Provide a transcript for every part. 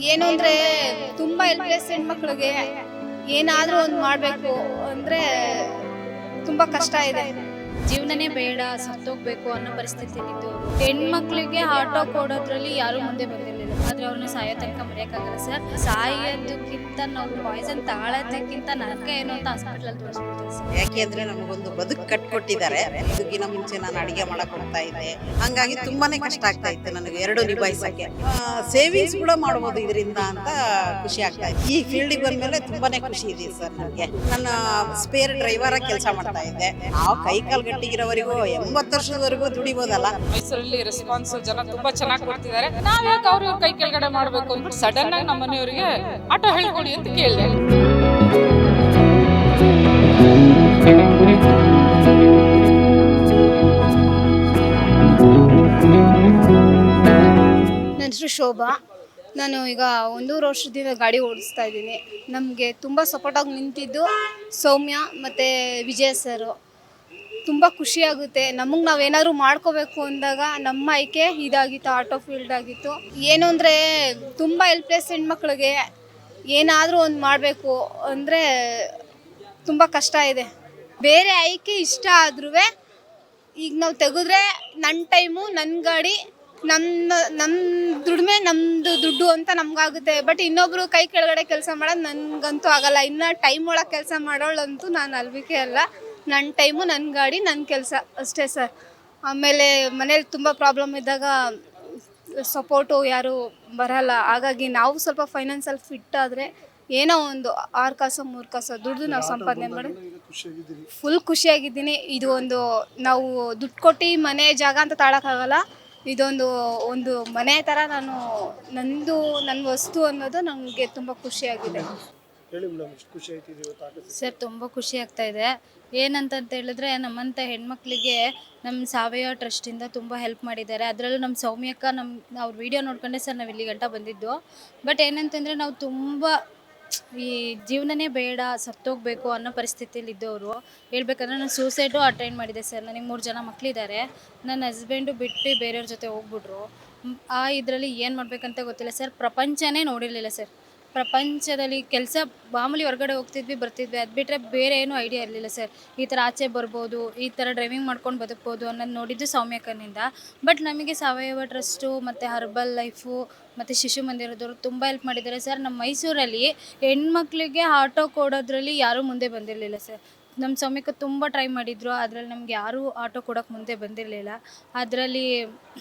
ಏನು ಅಂದ್ರೆ ತುಂಬಾ ಹೆಲ್ಪ್ಲೆಸ್ ಹೆಣ್ಮಕ್ಳಿಗೆ ಏನಾದ್ರೂ ಒಂದು ಮಾಡಬೇಕು ಅಂದ್ರೆ ತುಂಬಾ ಕಷ್ಟ ಇದೆ. ಜೀವನನೇ ಬೇಡ, ಸತ್ತೋಗ್ಬೇಕು ಅನ್ನೋ ಪರಿಸ್ಥಿತಿಲಿದ್ದು ಹೆಣ್ಮಕ್ಳಿಗೆ ಆಟೋ ಕೊಡೋದ್ರಲ್ಲಿ ಯಾರು ಮುಂದೆ ಬಂದಿರಲಿಲ್ಲ ಆದ್ರೆ ಅವ್ರನ್ನ ಸಾಯೋ ತನಕ ಮರೆಯಕ್ಕಾಗಲ್ಲ ಸರ್. ಸಾಯೋದಕ್ಕಿಂತ ನಾವು ಪಾಯ್ಸನ್ ತಾಳೋದಕ್ಕಿಂತ ನನಗೆ ಏನು ಅಂತ ಹಾಸ್ಪಿಟಲ್ ತೋರಿಸ್ಬಿಡ್ತೀವಿ ಸರ್. ಯಾಕೆ ಅಂದ್ರೆ ನಮಗೊಂದು ಬದುಕು ಕಟ್ಕೊಟ್ಟಿದ್ದಾರೆ. ಬದುಕಿನ ಮುಂಚೆ ನಾನು ಅಡಿಗೆ ಮಾಡಕ್ ಹೋಗ್ತಾ ಇದ್ದೆ. ಹಂಗಾಗಿ ತುಂಬಾನೇ ಕಷ್ಟ ಆಗ್ತಾ ಇತ್ತು ನನಗೆ ಎರಡು ನಿಭಾಯಿಸಕ್ಕೆ. ಸೇವಿಂಗ್ಸ್ ಕೂಡ ಮಾಡ್ಬೋದು ಇದರಿಂದ ಅಂತ ಖುಷಿ ಆಗ್ತಾ ಇತ್ತು. ಈ ಫೀಲ್ಡಿಗೆ ಬಂದ್ಮೇಲೆ ತುಂಬಾನೇ ಖುಷಿ ಇದೆ ಸರ್ ನನಗೆ. ನನ್ನ ಸ್ಪೇರ್ ಡ್ರೈವರ್ ಕೆಲಸ ಮಾಡ್ತಾ ಇದ್ದೆ. ನಾವು ಕೈ ಕಾಲು ಗಟ್ಟಿಗಿರೋವರೆಗೂ ಎಂಬತ್ತು ವರ್ಷದವರೆಗೂ ದುಡಿಬೋದಲ್ಲ. ಮೈಸೂರಲ್ಲಿ ರೆಸ್ಪಾನ್ಸ್ ಜನ ತುಂಬಾ ಚೆನ್ನಾಗಿ ಕೊಡ್ತಿದ್ದಾರೆ. ನಾವ್ ಯಾಕೆ ಅವ್ರ ಕೈ ಕೆಳಗಡೆ ಮಾಡಬೇಕು ಅಂದ್ಬಿಟ್ಟು ಸಡನ್ ಆಗಿ ನಮ್ಮ ಮನೆಯವರಿಗೆ ಆಟೋ ಹೇಳ್ಕೊಡಿ ಅಂತ ಕೇಳಿದೆ. ನನ್ನ ಹೆಸರು ಶೋಭಾ. ನಾನು ಈಗ ಒಂದೂವರೆ ವರ್ಷದಿಂದ ಗಾಡಿ ಓಡಿಸ್ತಾ ಇದ್ದೀನಿ. ನಮಗೆ ತುಂಬ ಸಪೋರ್ಟಾಗಿ ನಿಂತಿದ್ದು ಸೌಮ್ಯ ಮತ್ತು ವಿಜಯ ಸರು. ತುಂಬ ಖುಷಿಯಾಗುತ್ತೆ ನಮಗೆ ನಾವೇನಾದ್ರು ಮಾಡ್ಕೋಬೇಕು ಅಂದಾಗ ನಮ್ಮ ಆಯ್ಕೆ ಇದಾಗಿತ್ತು ಆಟೋ ಫೀಲ್ಡ್ ಆಗಿತ್ತು. ಏನು ಅಂದರೆ ತುಂಬ ಹೆಲ್ಪ್ಲೆಸ್ ಹೆಣ್ಮಕ್ಳಿಗೆ ಏನಾದರೂ ಒಂದು ಮಾಡಬೇಕು ಅಂದರೆ ತುಂಬ ಕಷ್ಟ ಇದೆ. ಬೇರೆ ಆಯ್ಕೆ ಇಷ್ಟ ಆದ್ರೂ ಈಗ ನಾವು ತೆಗೆದ್ರೆ ನನ್ನ ಟೈಮು ನನ್ನ ಗಾಡಿ ನನ್ನ ನಮ್ಮ ದುಡಿಮೆ ನಮ್ಮದು ದುಡ್ಡು ಅಂತ ನಮಗಾಗುತ್ತೆ. ಬಟ್ ಇನ್ನೊಬ್ರು ಕೈ ಕೆಳಗಡೆ ಕೆಲಸ ಮಾಡೋದು ನನಗಂತೂ ಆಗಲ್ಲ. ಇನ್ನು ಟೈಮ್ ಒಳಗೆ ಕೆಲಸ ಮಾಡೋಳಂತೂ ನಾನು ಅಲ್ವಿಕೆ ಅಲ್ಲ. ನನ್ನ ಟೈಮು ನನ್ನ ಗಾಡಿ ನನ್ನ ಕೆಲಸ ಅಷ್ಟೇ ಸರ್. ಆಮೇಲೆ ಮನೇಲಿ ತುಂಬ ಪ್ರಾಬ್ಲಮ್ ಇದ್ದಾಗ ಸಪೋರ್ಟು ಯಾರು ಬರಲ್ಲ. ಹಾಗಾಗಿ ನಾವು ಸ್ವಲ್ಪ ಫೈನಾನ್ಸಲ್ಲಿ ಫಿಟ್ ಆದರೆ ಏನೋ ಒಂದು ಆರು ಕಾಸು ಮೂರು ಕಾಸು ದುಡ್ದು ನಾವು ಸಂಪಾದನೆ ಮಾಡಿ. ಫುಲ್ ಖುಷಿಯಾಗಿದ್ದೀನಿ. ಇದು ಒಂದು ನಾವು ದುಡ್ಡು ಕೊಟ್ಟು ಮನೆ ಜಾಗ ಅಂತ ತಾಳೋಕ್ಕಾಗಲ್ಲ. ಇದೊಂದು ಒಂದು ಮನೆ ಥರ ನಾನು ನಂದು ನನ್ನ ವಸ್ತು ಅನ್ನೋದು ನನಗೆ ತುಂಬ ಖುಷಿಯಾಗಿದೆ. ಹೇಳಿ ಮೇಡಮ್, ಎಷ್ಟು ಖುಷಿ ಆಯ್ತು ಸರ್, ತುಂಬ ಖುಷಿ ಆಗ್ತಾ ಇದೆ. ಏನಂತಂತ ಹೇಳಿದ್ರೆ ನಮ್ಮಂಥ ಹೆಣ್ಮಕ್ಳಿಗೆ ನಮ್ಮ ಸಾವಯವ ಟ್ರಸ್ಟಿಂದ ತುಂಬ ಹೆಲ್ಪ್ ಮಾಡಿದ್ದಾರೆ. ಅದರಲ್ಲೂ ನಮ್ಮ ಸೌಮ್ಯಕ್ಕ ನಮ್ಮ ಅವ್ರ ವಿಡಿಯೋ ನೋಡ್ಕೊಂಡೆ ಸರ್ ನಾವು ಇಲ್ಲಿ ಗಂಟ ಬಂದಿದ್ದು. ಬಟ್ ಏನಂತಂದರೆ ನಾವು ತುಂಬ ಈ ಜೀವನನೇ ಬೇಡ, ಸತ್ತೋಗ್ಬೇಕು ಅನ್ನೋ ಪರಿಸ್ಥಿತಿಯಲ್ಲಿ ಇದ್ದವರು. ಹೇಳ್ಬೇಕಂದ್ರೆ ನಾನು ಸೂಸೈಡು ಅಟೆಂಡ್ ಮಾಡಿದೆ ಸರ್. ನನಗೆ ಮೂರು ಜನ ಮಕ್ಕಳಿದ್ದಾರೆ ನನ್ನ ಹಸ್ಬೆಂಡು ಬಿಟ್ಟು ಬೇರೆಯವ್ರ ಜೊತೆ ಹೋಗ್ಬಿಟ್ರು. ಆ ಇದರಲ್ಲಿ ಏನು ಮಾಡಬೇಕಂತ ಗೊತ್ತಿಲ್ಲ ಸರ್. ಪ್ರಪಂಚನೇ ನೋಡಿರಲಿಲ್ಲ ಸರ್. ಪ್ರಪಂಚದಲ್ಲಿ ಕೆಲಸ ಮಾಮೂಲಿ ಹೊರಗಡೆ ಹೋಗ್ತಿದ್ವಿ, ಬರ್ತಿದ್ವಿ. ಅದು ಬಿಟ್ಟರೆ ಬೇರೆ ಏನೂ ಐಡಿಯಾ ಇರಲಿಲ್ಲ ಸರ್ ಈ ಥರ ಆಚೆ ಬರ್ಬೋದು, ಈ ಥರ ಡ್ರೈವಿಂಗ್ ಮಾಡ್ಕೊಂಡು ಬದುಕ್ಬೋದು ಅನ್ನೋದು ನೋಡಿದ್ದು ಸೌಮ್ಯಕನಿಂದ. ಬಟ್ ನಮಗೆ ಸಾವಯವ ಟ್ರಸ್ಟು ಮತ್ತು ಹರ್ಬಲ್ ಲೈಫು ಮತ್ತು ಶಿಶು ಮಂದಿರದವರು ತುಂಬ ಹೆಲ್ಪ್ ಮಾಡಿದ್ದಾರೆ ಸರ್ ನಮ್ಮ ಮೈಸೂರಲ್ಲಿ ಹೆಣ್ಮಕ್ಳಿಗೆ ಆಟೋ ಕೊಡೋದ್ರಲ್ಲಿ ಯಾರೂ ಮುಂದೆ ಬಂದಿರಲಿಲ್ಲ ಸರ್ ನಮ್ಮ ಸಮಯಕ್ಕೆ ತುಂಬ ಟ್ರೈ ಮಾಡಿದ್ರು. ಅದರಲ್ಲಿ ನಮ್ಗೆ ಯಾರೂ ಆಟೋ ಕೊಡೋಕ್ಕೆ ಮುಂದೆ ಬಂದಿರಲಿಲ್ಲ. ಅದರಲ್ಲಿ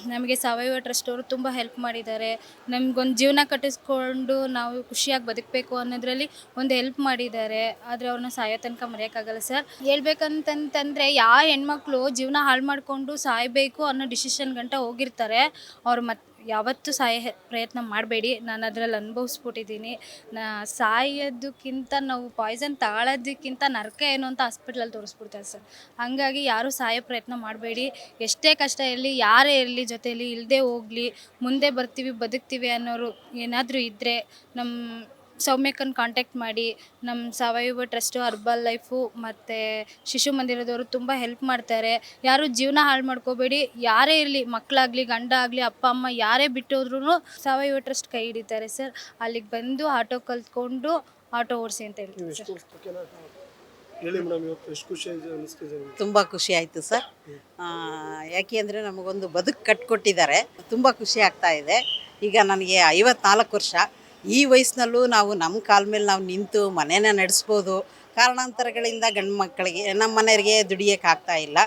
ನಮಗೆ ಸಾವಯವ ಟ್ರಸ್ಟ್ ಅವರು ತುಂಬ ಹೆಲ್ಪ್ ಮಾಡಿದ್ದಾರೆ. ನಮಗೊಂದು ಜೀವನ ಕಟ್ಟಿಸ್ಕೊಂಡು ನಾವು ಖುಷಿಯಾಗಿ ಬದುಕಬೇಕು ಅನ್ನೋದ್ರಲ್ಲಿ ಒಂದು ಹೆಲ್ಪ್ ಮಾಡಿದ್ದಾರೆ. ಆದರೆ ಅವ್ರನ್ನ ಸಾಯೋ ತನಕ ಮರೆಯೋಕ್ಕಾಗಲ್ಲ ಸರ್. ಹೇಳ್ಬೇಕಂತಂತಂದರೆ ಯಾವ ಹೆಣ್ಮಕ್ಳು ಜೀವನ ಹಾಳು ಮಾಡಿಕೊಂಡು ಸಾಯಬೇಕು ಅನ್ನೋ ಡಿಸಿಷನ್ ಗಂಟ ಹೋಗಿರ್ತಾರೆ. ಅವ್ರು ಮತ್ತೆ ಯಾವತ್ತೂ ಸಾಯ ಪ್ರಯತ್ನ ಮಾಡಬೇಡಿ. ನಾನು ಅದರಲ್ಲಿ ಅನುಭವಿಸ್ಬಿಟ್ಟಿದ್ದೀನಿ. ನಾ ಸಾಯೋದಕ್ಕಿಂತ ನಾವು ಪಾಯ್ಸನ್ ತಗೊಳ್ಳೋದಕ್ಕಿಂತ ನರಕ ಏನು ಅಂತ ಹಾಸ್ಪಿಟ್ಲಲ್ಲಿ ತೋರಿಸ್ಬಿಡ್ತಾರೆ ಸರ್. ಹಾಗಾಗಿ ಯಾರೂ ಸಾಯೋ ಪ್ರಯತ್ನ ಮಾಡಬೇಡಿ. ಎಷ್ಟೇ ಕಷ್ಟ ಇರಲಿ, ಯಾರೇ ಇರಲಿ ಜೊತೆಯಲ್ಲಿ ಇಲ್ಲದೆ ಹೋಗಲಿ, ಮುಂದೆ ಬರ್ತೀವಿ, ಬದುಕ್ತೀವಿ ಅನ್ನೋರು ಏನಾದರೂ ಇದ್ದರೆ ನಮ್ಮ ಸೌಮ್ಯಕ್ಕನ್ನು ಕಾಂಟ್ಯಾಕ್ಟ್ ಮಾಡಿ ನಮ್ಮ ಸಾವಯವ ಟ್ರಸ್ಟು ಅರ್ಬಲ್ ಲೈಫು ಮತ್ತು ಶಿಶು ಮಂದಿರದವರು ತುಂಬ ಹೆಲ್ಪ್ ಮಾಡ್ತಾರೆ. ಯಾರು ಜೀವನ ಹಾಳು ಮಾಡ್ಕೋಬೇಡಿ. ಯಾರೇ ಇರಲಿ ಮಕ್ಕಳಾಗಲಿ ಗಂಡ ಆಗಲಿ ಅಪ್ಪ ಅಮ್ಮ ಯಾರೇ ಬಿಟ್ಟೋದ್ರೂ ಸಾವಯವ ಟ್ರಸ್ಟ್ ಕೈ ಹಿಡಿತಾರೆ ಸರ್. ಅಲ್ಲಿಗೆ ಬಂದು ಆಟೋ ಕಲ್ತ್ಕೊಂಡು ಆಟೋ ಓಡಿಸಿ ಅಂತ ನೀವು ಹೇಳ್ತೀವಿ ಸರ್ ಹೇಳಿ ಮೇಡಮ್ ಇವತ್ತು ಎಷ್ಟು ಖುಷಿ ಆಯ್ತು ಅನಿಸ್ತಿದೆ ತುಂಬ ಖುಷಿ ಆಯಿತು ಸರ್. ಯಾಕೆ ಅಂದರೆ ನಮಗೊಂದು ಬದುಕು ಕಟ್ಕೊಟ್ಟಿದ್ದಾರೆ. ತುಂಬ ಖುಷಿ ಆಗ್ತಾ ಇದೆ. ಈಗ ನನಗೆ ಐವತ್ನಾಲ್ಕು ವರ್ಷ. ಈ ವಯಸ್ಸಿನಲ್ಲೂ ನಾವು ನಮ್ಮ ಕಾಲ ಮೇಲೆ ನಾವು ನಿಂತು ಮನೇನ ನಡೆಸ್ಬೋದು. ಕಾರಣಾಂತರಗಳಿಂದ ಗಂಡು ಮಕ್ಕಳಿಗೆ, ನಮ್ಮ ಮನೆಯವರಿಗೆ ದುಡಿಯೋಕ್ಕಾಗ್ತಾ ಇಲ್ಲ.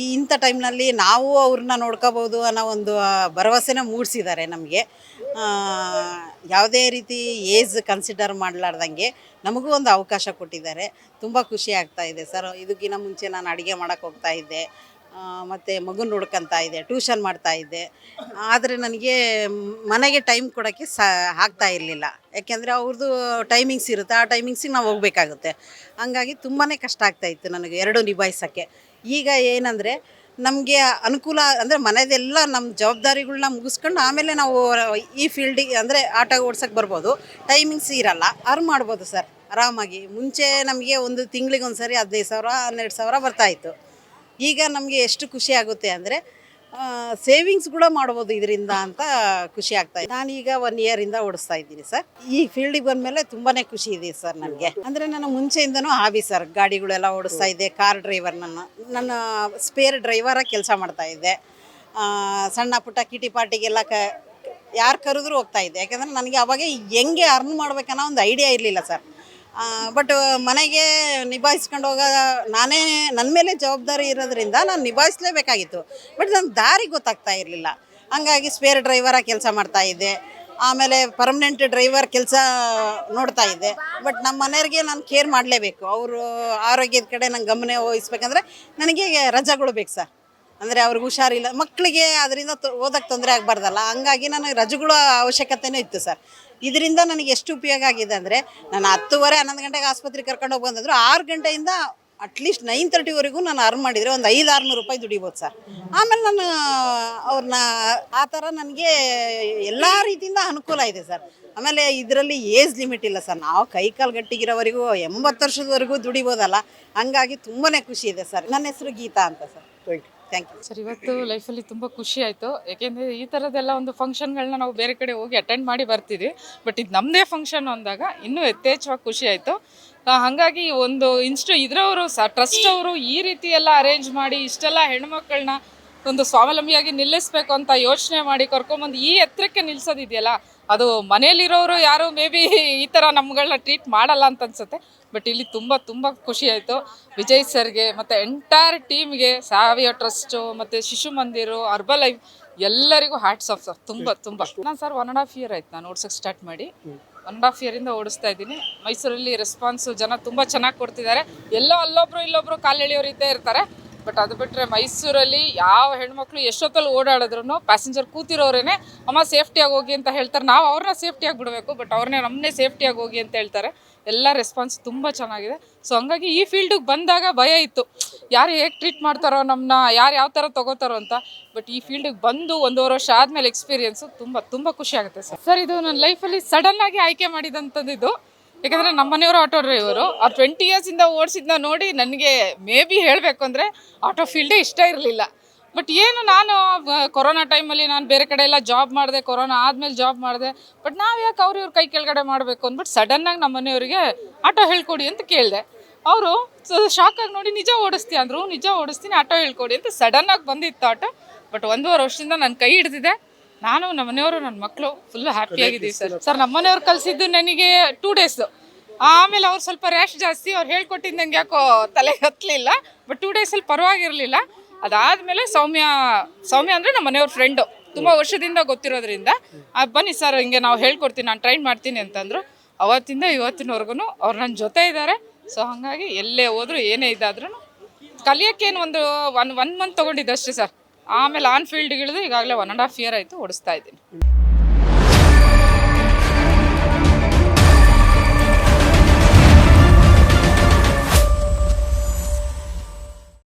ಈ ಇಂಥ ಟೈಮ್ನಲ್ಲಿ ನಾವು ಅವ್ರನ್ನ ನೋಡ್ಕೋಬೋದು ಅನ್ನೋ ಒಂದು ಭರವಸೆನ ಮೂಡಿಸಿದ್ದಾರೆ ನಮಗೆ. ಯಾವುದೇ ರೀತಿ ಏಜ್ ಕನ್ಸಿಡರ್ ಮಾಡಲಾರ್ದಂಗೆ ನಮಗೂ ಒಂದು ಅವಕಾಶ ಕೊಟ್ಟಿದ್ದಾರೆ. ತುಂಬ ಖುಷಿ ಆಗ್ತಾ ಇದೆ ಸರ್. ಇದಕ್ಕಿಂತ ಮುಂಚೆ ನಾನು ಅಡುಗೆ ಮಾಡೋಕ್ಕೆ ಹೋಗ್ತಾ ಇದ್ದೆ. ಮತ್ತು ಮಗು ನೋಡ್ಕೊತಾ ಇದ್ದೆ ಟ್ಯೂಷನ್ ಮಾಡ್ತಾ ಇದ್ದೆ ಆದರೆ ನನಗೆ ಮನೆಗೆ ಟೈಮ್ ಕೊಡೋಕ್ಕೆ ಸಾ, ಆಗ್ತಾ ಇರಲಿಲ್ಲ. ಯಾಕೆಂದರೆ ಅವ್ರದ್ದು ಟೈಮಿಂಗ್ಸ್ ಇರುತ್ತೆ, ಆ ಟೈಮಿಂಗ್ಸಿಗೆ ನಾವು ಹೋಗಬೇಕಾಗುತ್ತೆ. ಹಂಗಾಗಿ ತುಂಬಾ ಕಷ್ಟ ಆಗ್ತಾ ಇತ್ತು ನನಗೆ ಎರಡು ನಿಭಾಯಿಸೋಕ್ಕೆ. ಈಗ ಏನಂದರೆ ನಮಗೆ ಅನುಕೂಲ ಅಂದರೆ ಮನೆದೆಲ್ಲ ನಮ್ಮ ಜವಾಬ್ದಾರಿಗಳನ್ನ ಮುಗಿಸ್ಕೊಂಡು ಆಮೇಲೆ ನಾವು ಈ ಫೀಲ್ಡಿಗೆ ಅಂದರೆ ಆಟ ಓಡ್ಸೋಕ್ಕೆ ಬರ್ಬೋದು. ಟೈಮಿಂಗ್ಸ್ ಇರಲ್ಲ. ಅರ್ ಮಾಡ್ಬೋದು ಸರ್. ಆರಾಮಾಗಿ. ಮುಂಚೆ ನಮಗೆ ಒಂದು ತಿಂಗಳಿಗೆ ಒಂದು ಸರಿ ಹದಿನೈದು ಸಾವಿರ, ಹನ್ನೆರಡು ಸಾವಿರ ಬರ್ತಾಯಿತ್ತು ಈಗ ನಮಗೆ ಎಷ್ಟು ಖುಷಿ ಆಗುತ್ತೆ ಅಂದರೆ ಸೇವಿಂಗ್ಸ್ ಕೂಡ ಮಾಡ್ಬೋದು ಇದರಿಂದ ಅಂತ ಖುಷಿ ಆಗ್ತಾ ಇದೆ. ನಾನೀಗ ಒನ್ ಇಯರಿಂದ ಓಡಿಸ್ತಾ ಇದ್ದೀನಿ ಸರ್. ಈ ಫೀಲ್ಡಿಗೆ ಬಂದಮೇಲೆ ತುಂಬಾ ಖುಷಿ ಇದೆ ಸರ್ ನನಗೆ ಅಂದರೆ ನನ್ನ ಮುಂಚೆಯಿಂದನೂ ಹಾಬಿ ಸರ್. ಗಾಡಿಗಳೆಲ್ಲ ಓಡಿಸ್ತಾ ಇದ್ದೆ ಕಾರ್ ಡ್ರೈವರ್ ನನ್ನ ನನ್ನ ಸ್ಪೇರ್ ಡ್ರೈವರಾಗಿ ಕೆಲಸ ಮಾಡ್ತಾ ಇದ್ದೆ ಸಣ್ಣ ಪುಟ್ಟ ಕಿಟಿ ಪಾರ್ಟಿಗೆಲ್ಲ ಕ, ಯಾರು ಕರೆದ್ರೂ ಹೋಗ್ತಾ ಇದ್ದೆ ಯಾಕಂದರೆ ನನಗೆ ಅವಾಗ ಹೆಂಗೆ ಅರ್ನ್ ಮಾಡ್ಬೇಕನ್ನೋ ಒಂದು ಐಡಿಯಾ ಇರಲಿಲ್ಲ ಸರ್. ಬಟ್ ಮನೆಗೆ ನಿಭಾಯಿಸ್ಕೊಂಡು ಹೋಗೋ, ನಾನೇ ನನ್ನ ಮೇಲೆ ಜವಾಬ್ದಾರಿ ಇರೋದ್ರಿಂದ ನಾನು ನಿಭಾಯಿಸ್ಲೇಬೇಕಾಗಿತ್ತು. ಬಟ್ ನನ್ನ ದಾರಿ ಗೊತ್ತಾಗ್ತಾ ಇರಲಿಲ್ಲ. ಹಂಗಾಗಿ ಸ್ಪೇರ್ ಡ್ರೈವರಾಗಿ ಕೆಲಸ ಮಾಡ್ತಾ ಇದ್ದೆ. ಆಮೇಲೆ ಪರ್ಮನೆಂಟ್ ಡ್ರೈವರ್ ಕೆಲಸ ನೋಡ್ತಾ ಇದ್ದೆ. ಬಟ್ ನಮ್ಮ ಮನೆಯವ್ರಿಗೆ ನಾನು ಕೇರ್ ಮಾಡಲೇಬೇಕು. ಅವರು ಆರೋಗ್ಯದ ಕಡೆ ನಂಗೆ ಗಮನ ವಹಿಸ್ಬೇಕಂದ್ರೆ ನನಗೆ ರಜೆಗಳು ಬೇಕು ಸರ್. ಅಂದರೆ ಅವ್ರಿಗೆ ಹುಷಾರಿಲ್ಲ. ಮಕ್ಕಳಿಗೆ ಅದರಿಂದ ಓದಕ್ಕೆ ತೊಂದರೆ ಆಗಬಾರ್ದಲ್ಲ. ಹಂಗಾಗಿ ನನಗೆ ರಜೆಗಳ ಅವಶ್ಯಕತೆನೂ ಇತ್ತು ಸರ್. ಇದರಿಂದ ನನಗೆ ಎಷ್ಟು ಉಪಯೋಗ ಆಗಿದೆ ಅಂದರೆ ನಾನು ಹತ್ತುವರೆ, ಹನ್ನೊಂದು ಗಂಟೆಗೆ ಆಸ್ಪತ್ರೆಗೆ ಕರ್ಕೊಂಡು ಹೋಗ್ಬಂದ್ರು ಆರು ಗಂಟೆಯಿಂದ ಅಟ್ಲೀಸ್ಟ್ ನೈನ್ ತರ್ಟಿವರೆಗೂ ನಾನು ಅರ್ನ್ ಮಾಡಿದರೆ ಒಂದು ಐದು, ಆರುನೂರು ರೂಪಾಯಿ ದುಡಿಬೋದು ಸರ್. ಆಮೇಲೆ ನಾನು ಅವ್ರನ್ನ ಆ ಥರ ನನಗೆ ಎಲ್ಲ ರೀತಿಯಿಂದ ಅನುಕೂಲ ಇದೆ ಸರ್. ಆಮೇಲೆ ಇದರಲ್ಲಿ ಏಜ್ ಲಿಮಿಟ್ ಇಲ್ಲ ಸರ್. ನಾವು ಕೈ ಕಾಲು ಗಟ್ಟಿಗಿರೋವರೆಗೂ ಎಂಬತ್ತು ವರ್ಷದವರೆಗೂ ದುಡಿಬೋದಲ್ಲ. ಹಂಗಾಗಿ ತುಂಬಾ ಖುಷಿ ಇದೆ ಸರ್. ನನ್ನ ಹೆಸರು ಗೀತಾ ಅಂತ sir. Thank you thank you sir, ಇವತ್ತು ಲೈಫಲ್ಲಿ ತುಂಬ ಖುಷಿ ಆಯಿತು. ಯಾಕೆಂದರೆ ಈ ಥರದ್ದೆಲ್ಲ ಒಂದು ಫಂಕ್ಷನ್ಗಳನ್ನ ನಾವು ಬೇರೆ ಕಡೆ ಹೋಗಿ ಅಟೆಂಡ್ ಮಾಡಿ ಬರ್ತೀವಿ. ಬಟ್ ಇದು ನಮ್ಮದೇ ಫಂಕ್ಷನ್ ಅಂದಾಗ ಇನ್ನೂ ಯಥೇಚ್ಛವಾಗಿ ಖುಷಿ ಆಯಿತು. ಹಾಗಾಗಿ ಒಂದು ಇನ್ಸ್ಟು ಇದ್ರವರು ಸ ಟ್ರಸ್ಟ್ ಅವರು ಈ ರೀತಿ ಎಲ್ಲ ಅರೇಂಜ್ ಮಾಡಿ ಇಷ್ಟೆಲ್ಲ ಹೆಣ್ಮಕ್ಳನ್ನ ಒಂದು ಸ್ವಾವಲಂಬಿಯಾಗಿ ನಿಲ್ಲಿಸ್ಬೇಕು ಅಂತ ಯೋಚನೆ ಮಾಡಿ ಕರ್ಕೊಂಬಂದು ಈ ಎತ್ತರಕ್ಕೆ ನಿಲ್ಸೋದಿದೆಯಲ್ಲ ಅದು ಮನೇಲಿರೋರು ಯಾರು ಮೇ ಬಿ ಈ ಥರ ನಮ್ಗಳನ್ನ ಟ್ರೀಟ್ ಮಾಡಲ್ಲ ಅಂತ ಅನ್ಸುತ್ತೆ. ಬಟ್ ಇಲ್ಲಿ ತುಂಬ ತುಂಬ ಖುಷಿ ಆಯಿತು. ವಿಜಯ್ ಸರ್ಗೆ ಮತ್ತು ಎಂಟೈರ್ ಟೀಮ್ಗೆ ಸಾವಿಯ ಟ್ರಸ್ಟು ಮತ್ತು ಶಿಶು ಮಂದಿರು ಅರ್ಬಲ್ ಲೈಫ್ ಎಲ್ಲರಿಗೂ ಹ್ಯಾಟ್ಸ್ ಆಫ್ ಸರ್ ತುಂಬ ತುಂಬ. ನಾನು sir one and half year ಆಯ್ತು. ನಾನು ಓಡಿಸೋಕೆ ಸ್ಟಾರ್ಟ್ ಮಾಡಿ. ಒನ್ ಆ್ಯಂಡ್ ಹಾಫ್ ಇಯರಿಂದ ಓಡಿಸ್ತಾ ಇದ್ದೀನಿ. ಮೈಸೂರಲ್ಲಿ ರೆಸ್ಪಾನ್ಸು ಜನ ತುಂಬ ಚೆನ್ನಾಗಿ ಕೊಡ್ತಿದ್ದಾರೆ. ಎಲ್ಲೋ, ಅಲ್ಲೊಬ್ರು, ಇಲ್ಲೊಬ್ರು ಕಾಲು ಎಳೆಯೋರು ಇದ್ದೇ ಇರ್ತಾರೆ. ಬಟ್ ಅದು ಬಿಟ್ಟರೆ ಮೈಸೂರಲ್ಲಿ ಯಾವ ಹೆಣ್ಮಕ್ಳು ಎಷ್ಟೊತ್ತಲ್ಲಿ ಓಡಾಡಿದ್ರು ಪ್ಯಾಸೆಂಜರ್ ಕೂತಿರೋರೇನೆ, ಅಮ್ಮ ಸೇಫ್ಟಿಯಾಗಿ ಹೋಗಿ ಅಂತ ಹೇಳ್ತಾರೆ. ನಾವು ಅವ್ರನ್ನ ಸೇಫ್ಟಿಯಾಗಿ ಬಿಡಬೇಕು ಬಟ್ ಅವ್ರನ್ನೇ ನಮ್ಮನ್ನೇ ಸೇಫ್ಟಿಯಾಗಿ ಹೋಗಿ ಅಂತ ಹೇಳ್ತಾರೆ. ಎಲ್ಲ ರೆಸ್ಪಾನ್ಸ್ ತುಂಬ ಚೆನ್ನಾಗಿದೆ. ಸೊ ಹಂಗಾಗಿ ಈ ಫೀಲ್ಡಿಗೆ ಬಂದಾಗ ಭಯ ಇತ್ತು. ಯಾರು ಹೇಗೆ ಟ್ರೀಟ್ ಮಾಡ್ತಾರೋ ನಮ್ಮನ್ನ ಯಾರು ಯಾವ ಥರ ತಗೋತಾರೋ ಅಂತ. ಬಟ್ ಈ ಫೀಲ್ಡಿಗೆ ಬಂದು ಒಂದೂವರೆ ವರ್ಷ ಆದಮೇಲೆ ಎಕ್ಸ್ಪೀರಿಯೆನ್ಸು ತುಂಬ ತುಂಬ ಖುಷಿ ಆಗುತ್ತೆ ಸರ್. ಸರ್, ಇದು ನನ್ನ ಲೈಫಲ್ಲಿ ಸಡನ್ನಾಗಿ ಆಯ್ಕೆ ಮಾಡಿದಂಥದ್ದು ಯಾಕಂದರೆ ನಮ್ಮ ಮನೆಯವರು ಆಟೋ ಡ್ರೈವರು. ಅವ್ರು ಟ್ವೆಂಟಿ ಇಯರ್ಸಿಂದ ಓಡಿಸಿದ್ನ ನೋಡಿ ನನಗೆ ಮೇ ಬಿ ಹೇಳಬೇಕು ಅಂದರೆ ಆಟೋ ಫೀಲ್ಡೇ ಇಷ್ಟ ಇರಲಿಲ್ಲ. ಬಟ್ ಏನು ನಾನು ಕೊರೋನಾ ಟೈಮಲ್ಲಿ ನಾನು ಬೇರೆ ಕಡೆ ಎಲ್ಲ ಜಾಬ್ ಮಾಡಿದೆ, ಕೊರೋನಾ ಆದಮೇಲೆ ಜಾಬ್ ಮಾಡಿದೆ. ಬಟ್ ನಾವು ಯಾಕೆ ಅವ್ರ ಇವ್ರ ಕೈ ಕೆಳಗಡೆ ಮಾಡಬೇಕು ಅಂದ್ಬಿಟ್ಟು ಸಡನ್ನಾಗಿ ನಮ್ಮ ಮನೆಯವರಿಗೆ ಆಟೋ ಹೇಳ್ಕೊಡಿ ಅಂತ ಕೇಳಿದೆ. ಅವರು ಶಾಕಾಗಿ ನೋಡಿ ನಿಜ ಓಡಿಸ್ತೀಯ ಅಂದರು, ನಿಜ ಓಡಿಸ್ತೀನಿ, ಆಟೋ ಹೇಳ್ಕೊಡಿ ಅಂತ ಸಡನ್ನಾಗಿ ಬಂದಿತ್ತು ಆಟೋ. ಬಟ್ ಒಂದೂವರೆ ವರ್ಷದಿಂದ ನಾನು ಕೈ ಹಿಡ್ದಿದೆ. ನಾನು ನಮ್ಮ ಮನೆಯವರು ನನ್ನ ಮಕ್ಕಳು ಫುಲ್ ಹ್ಯಾಪಿಯಾಗಿದ್ದೀವಿ ಸರ್ ಸರ್ ನಮ್ಮ ಮನೆಯವ್ರು ಕಲಿಸಿದ್ದು ನನಗೆ ಟೂ ಡೇಸ್ ಆಮೇಲೆ ಅವ್ರು ಸ್ವಲ್ಪ ರ್ಯಾಶ್ ಜಾಸ್ತಿ ಅವ್ರು ಹೇಳ್ಕೊಟ್ಟಿದ್ದು ನಂಗೆ ಯಾಕೋ ತಲೆ ಹತ್ತಲಿಲ್ಲ ಬಟ್ ಟೂ ಡೇಸಲ್ಲಿ ಪರವಾಗಿರಲಿಲ್ಲ. ಅದಾದಮೇಲೆ ಸೌಮ್ಯ ಸೌಮ್ಯ ಅಂದರೆ ನಮ್ಮ ಮನೆಯವ್ರ ಫ್ರೆಂಡು ತುಂಬ ವರ್ಷದಿಂದ ಗೊತ್ತಿರೋದ್ರಿಂದ ಬನ್ನಿ ಸರ್ ಹಿಂಗೆ ನಾವು ಹೇಳ್ಕೊಡ್ತೀನಿ ನಾನು ಟ್ರೈನ್ ಮಾಡ್ತೀನಿ ಅಂತಂದರು. ಅವತ್ತಿಂದ ಇವತ್ತಿನವರೆಗೂ ಅವ್ರು ನನ್ನ ಜೊತೆ ಇದ್ದಾರೆ ಸೊ ಹಾಗಾಗಿ ಎಲ್ಲೇ ಹೋದ್ರು ಏನೇ ಇದ್ದಾದ್ರೂ ಕಲಿಯೋಕ್ಕೇನು ಒಂದು ಒನ್ ಒನ್ ಮಂತ್ ತೊಗೊಂಡಿದ್ದಷ್ಟೇ ಸರ್ ಆಮೇಲೆ ಆನ್ ಫೀಲ್ಡ್ಗಿಳಿದು ಈಗಾಗಲೇ ಒನ್ ಆ್ಯಂಡ್ ಹಾಫ್ ಇಯರ್ ಆಯಿತು ಓಡಿಸ್ತಾ ಇದ್ದೀನಿ.